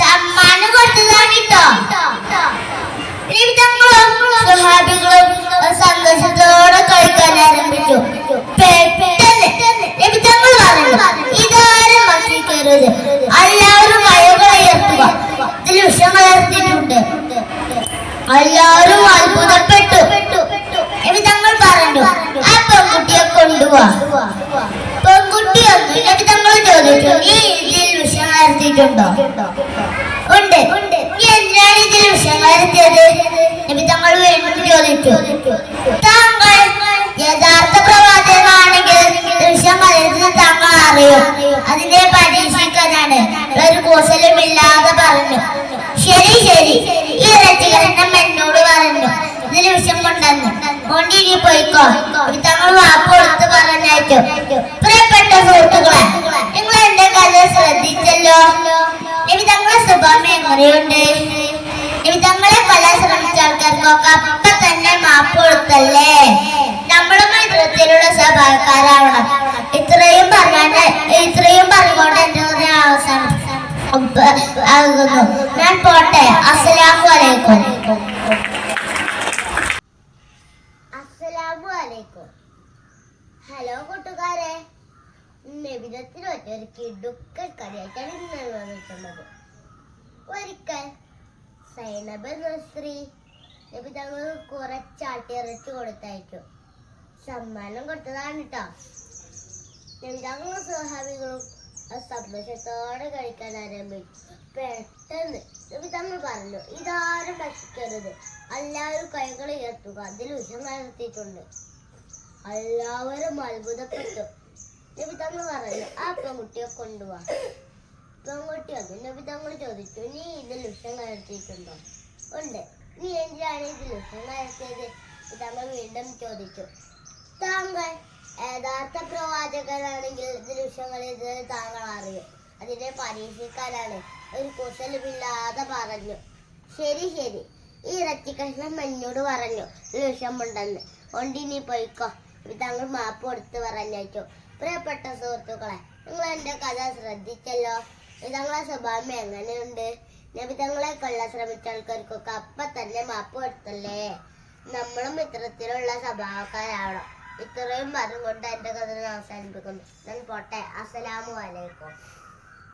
സമ്മാനം കൊടുത്തതാണ് കേട്ടോ രവിതങ്ങളും സുഹാബികളും സന്തോഷത്തോടെ കളിക്കാൻ ആരംഭിച്ചു. രവിതങ്ങൾ പറഞ്ഞു ഇതാരും മക്കി കയറരുത് എല്ലാവരും വയകൾ ഉയർത്തുക. ഇതിൽ വിഷം ഉയർത്തിയിട്ടുണ്ട്. എല്ലാവരും അത്ഭുതപ്പെട്ടു. രവിതങ്ങൾ പറഞ്ഞു ആ പെൺകുട്ടിയെ കൊണ്ടുപോവാ പെൺകുട്ടി ഒന്ന് രവിതങ്ങൾ ചോദിച്ചു ഈ ഇതിൽ വിഷം കലർത്തിയിട്ടുണ്ടോ ഉണ്ട്. എന്തിനാണ് ഇതിൽ വിഷം കലർത്തിയത് നബി തങ്ങൾ വീണ്ടും ചോദിച്ചു. താങ്കൾ യഥാർത്ഥ പ്രവാചകമാണെങ്കിൽ വിഷം കലർത്തുന്ന താങ്കൾ അറിയും. അതിനെ പരീക്ഷിക്കാനാണ്. ഒരു കുശലമില്ലാതെ പറഞ്ഞു. ശരി ശരി. ഈ രചികരണം എന്നോട് പറഞ്ഞു. ഇതിൽ വിഷം കൊണ്ടെന്ന് ഇനി പോയിക്കോ ഇത് തങ്ങൾ വാപ്പ് കൊടുത്ത് പറഞ്ഞയച്ചു പ്രിയപ്പെട്ട സുഹൃത്തുക്കളെ നിങ്ങൾ എന്റെ കഥ ശ്രദ്ധിച്ചല്ലോ ഇനി തങ്ങളെ സ്വഭാവം എങ്ങനെയുണ്ട്? ഇനി തങ്ങളെ കൊല്ലാൻ ശ്രമിച്ച ആൾക്കാർക്കൊക്കെ അപ്പൊ തന്നെ മാപ്പ് കൊടുത്തല്ലേ? നമ്മളുമായി ഇത്തരത്തിലുള്ള സ്വഭാവക്കാരാവണം. ഇത്രയും പറഞ്ഞാണ്ട് ഇത്രയും പറഞ്ഞുകൊണ്ട് എന്റെ അവസാനം ആകുന്നു. ഞാൻ പോട്ടെ. അസ്സലാമു അലൈക്കും. അസ്സലാമു അലൈക്കും. ഹലോ കൂട്ടുകാരെ. നബിതത്തിൽ ഒരു കിടുക്കൽ കഥയായിട്ടാണ് ഇന്ന് വന്നിട്ടുള്ളത്. ഒരിക്കൽ സൈനബ് എന്ന സ്ത്രീ തങ്ങൾ കുറച്ചാട്ടിറച്ച് കൊടുത്തയച്ചു. സമ്മാനം കൊടുത്തതാണ് കേട്ടോ നബി തങ്ങളും സ്വഹാബികളും ആ സന്തോഷത്തോടെ കഴിക്കാൻ ആരംഭിച്ചു പെട്ടെന്ന് നബി പറഞ്ഞു ഇതാരും ഭക്ഷിക്കരുത്. എല്ലാവരും കൈകൾ അതിൽ വിഷം കലർത്തിയിട്ടുണ്ട് എല്ലാവരും അത്ഭുതപ്പെട്ടു. നബി തങ്ങൾ പറഞ്ഞു ആ പെൺകുട്ടിയെ കൊണ്ടുപോവാ പെൺകുട്ടി വന്നു നബി തങ്ങൾ ചോദിച്ചു നീ ഇത് വിഷം കലർത്തിയിട്ടുണ്ടോ ഉണ്ട്. നീ എന്തിനാണ് ഇത് കലർത്തിയത് നബി തങ്ങൾ വീണ്ടും ചോദിച്ചു താങ്കൾ യഥാർത്ഥ പ്രവാചകനാണെങ്കിൽ ഇത് വിഷം കലർത്തിയത് താങ്കൾ അറിയും. അതിനെ പരീക്ഷിക്കാനാണ്. ഒരു കുശലമില്ലാതെ പറഞ്ഞു. ശരി ശരി. ഈ ഇറച്ചി കഷ്ണം എന്നോട് പറഞ്ഞു കൊണ്ട് ഇനി പോയിക്കോ. ഇത് താങ്കൾ മാപ്പ് കൊടുത്ത് പറഞ്ഞയച്ചു. പ്രിയപ്പെട്ട സുഹൃത്തുക്കളെ നിങ്ങൾ എന്റെ കഥ ശ്രദ്ധിച്ചല്ലോ? വിധങ്ങളെ സ്വഭാവം എങ്ങനെയുണ്ട്? നബിതങ്ങളെ കൊല്ലാൻ ശ്രമിച്ച ആൾക്കാർക്കൊക്കെ അപ്പൊ തന്നെ മാപ്പ് കൊടുത്തല്ലേ? നമ്മളും ഇത്തരത്തിലുള്ള സ്വഭാവക്കാരാവണം ഇത്രയും പറഞ്ഞുകൊണ്ട് എന്റെ കഥ അവസാനിപ്പിക്കുന്നു. ഞാൻ പോട്ടെ. അസ്സലാമു അലൈക്കും.